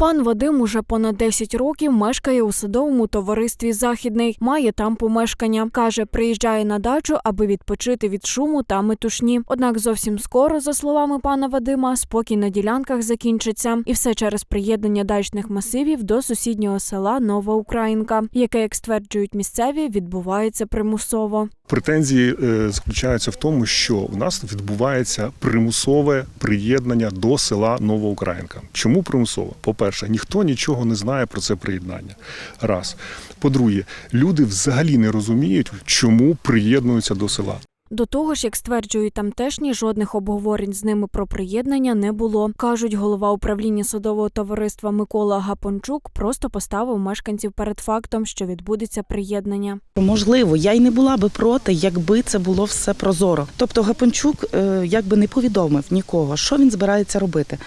Пан Вадим уже понад 10 років мешкає у садовому товаристві Західний, має там помешкання. Каже, приїжджає на дачу, аби відпочити від шуму та метушні. Однак зовсім скоро, за словами пана Вадима, спокій на ділянках закінчиться, і все через приєднання дачних масивів до сусіднього села Нова Українка, яке, як стверджують місцеві, відбувається примусово. Претензії е, заключаються в тому, що у нас відбувається примусове приєднання до села Новоукраїнка. Чому примусово? По-перше, ніхто нічого не знає про це приєднання. Раз. По-друге, люди взагалі не розуміють, чому приєднуються до села. До того ж, як стверджують тамтешні, жодних обговорень з ними про приєднання не було. кажуть, голова управління садового товариства Микола Гапончук просто поставив мешканців перед фактом, що відбудеться приєднання. Можливо, я й не була би проти, якби це було все прозоро. Тобто Гапончук е, якби не повідомив нікого, що він збирається робити.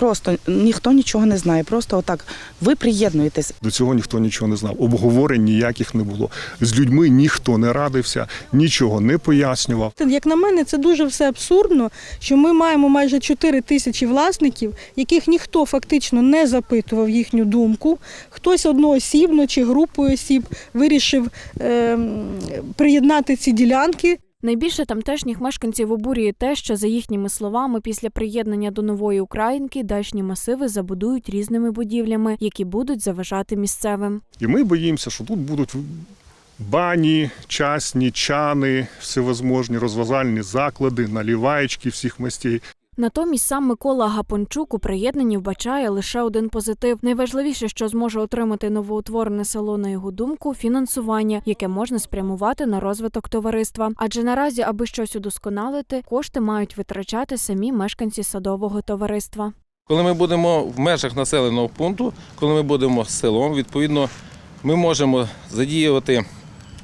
Просто ніхто нічого не знає. Просто отак ви приєднуєтесь. До цього ніхто нічого не знав. Обговорень ніяких не було. З людьми ніхто не радився, нічого не пояснював. Як на мене, це дуже все абсурдно, що ми маємо майже 4 тисячі власників, яких ніхто фактично не запитував їхню думку. Хтось одноосібно чи групою осіб вирішив е, приєднати ці ділянки. Найбільше тамтешніх мешканців обурює те, що за їхніми словами, після приєднання до нової Українки дачні масиви забудують різними будівлями, які будуть заважати місцевим. І ми боїмося, що тут будуть бані, часні, чани, всевозможні розважальні заклади, наліваєчки всіх мастей. Натомість сам Микола Гапончук у приєднанні вбачає лише один позитив. Найважливіше, що зможе отримати новоутворене село, на його думку, фінансування, яке можна спрямувати на розвиток товариства. Адже наразі, аби щось удосконалити, кошти мають витрачати самі мешканці садового товариства. Коли ми будемо в межах населеного пункту, коли ми будемо селом, відповідно, ми можемо задіювати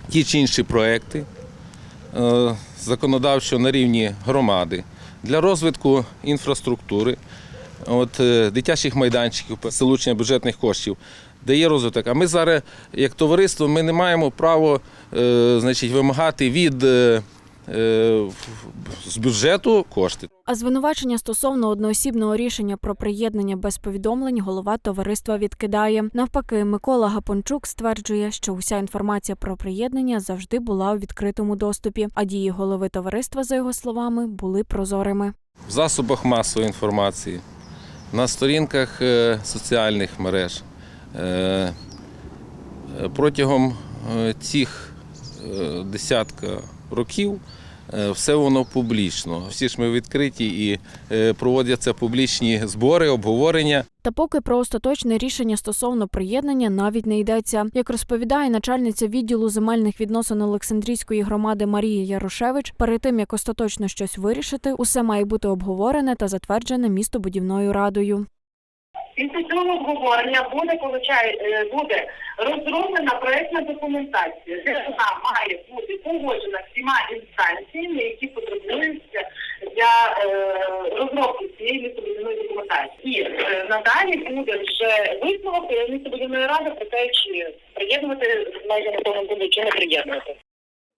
ті чи інші проекти е, законодавчо на рівні громади для розвитку інфраструктури, от, е, дитячих майданчиків, залучення бюджетних коштів, дає розвиток. А ми зараз, як товариство, ми не маємо права е, значить, вимагати від е, з бюджету кошти. А звинувачення стосовно одноосібного рішення про приєднання без повідомлень голова товариства відкидає. Навпаки, Микола Гапончук стверджує, що уся інформація про приєднання завжди була у відкритому доступі, а дії голови товариства, за його словами, були прозорими. в засобах масової інформації, на сторінках е, соціальних мереж. Е, е, Протягом е, цих е, десятка років е, все воно публічно. Всі ж ми відкриті і е, проводяться публічні збори, обговорення. Та поки про остаточне рішення стосовно приєднання навіть не йдеться. Як розповідає начальниця відділу земельних відносин Олександрійської громади Марія Ярошевич, перед тим як остаточно щось вирішити, усе має бути обговорене та затверджене містобудівною радою. Після цього обговорення буде, е, буде розроблена проєктна документація, де вона має бути погоджена всіма інстанціями, які потребуються для е, розробки цієї містобудівної документації. І е, надалі буде вже висновок містобудівної ради про те, чи приєднувати майже на буде, чи не приєднувати.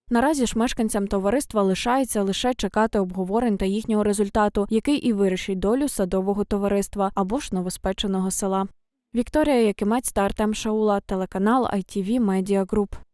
Наразі ж мешканцям товариства лишається лише чекати обговорень та їхнього результату, який і вирішить долю садового товариства або ж новоспеченого села. Вікторія Якимець та Артем Шаула, телеканал ITV Media Group.